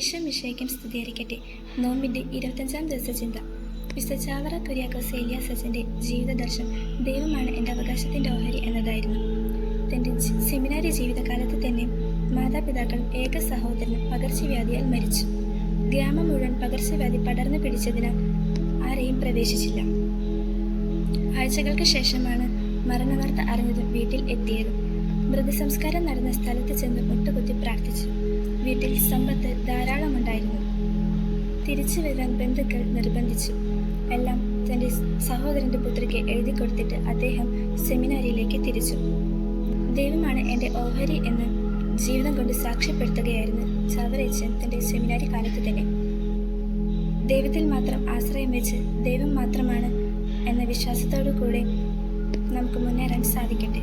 മിശയ്ക്കും സ്തുതിയായിരിക്കട്ടെ. നോമ്പിന്റെ ഇരുപത്തഞ്ചാം ദിവസ ചിന്ത. മിസ്റ്റർ ചാവറ കുര്യാക്കോസ് ഏലിയാസ് അച്ഛന്റെ ജീവിത ദർശനം ദൈവമാണ് എന്റെ അവകാശത്തിന്റെ ഓഹരി എന്നതായിരുന്നു. തന്റെ സെമിനാരി ജീവിതകാലത്ത് തന്നെ മാതാപിതാക്കൾ ഏക സഹോദരനും പകർച്ചവ്യാധിയാൽ മരിച്ചു. ഗ്രാമം മുഴുവൻ പകർച്ചവ്യാധി പടർന്നു പിടിച്ചതിനാൽ ആരെയും പ്രവേശിച്ചില്ല. ആഴ്ചകൾക്ക് ശേഷമാണ് മരണവാർത്ത അറിഞ്ഞതും വീട്ടിൽ എത്തിയത്. മൃതസംസ്കാരം നടന്ന സ്ഥലത്ത് ചെന്ന് മുട്ടുകുത്തി പ്രാർത്ഥിച്ചു. വീട്ടിൽ സമ്പത്ത് ധാരാളമുണ്ടായിരുന്നു തിരിച്ചു വരാൻ ബന്ധുക്കൾ നിർബന്ധിച്ചു. എല്ലാം തന്റെ സഹോദരന്റെ പുത്രിക്ക് എഴുതി കൊടുത്തിട്ട് അദ്ദേഹം സെമിനാരിയിലേക്ക് തിരിച്ചു. ദൈവമാണ് എന്റെ ഓഹരി എന്ന് ജീവിതം കൊണ്ട് സാക്ഷ്യപ്പെടുത്തുകയായിരുന്നു ചാവറേച്ചൻ തന്റെ സെമിനാരി കാലത്ത് തന്നെ. ദൈവത്തിൽ മാത്രം ആശ്രയം വെച്ച് ദൈവം മാത്രമാണ് എന്ന വിശ്വാസത്തോടു കൂടെ നമുക്ക് മുന്നേറാൻ സാധിക്കട്ടെ.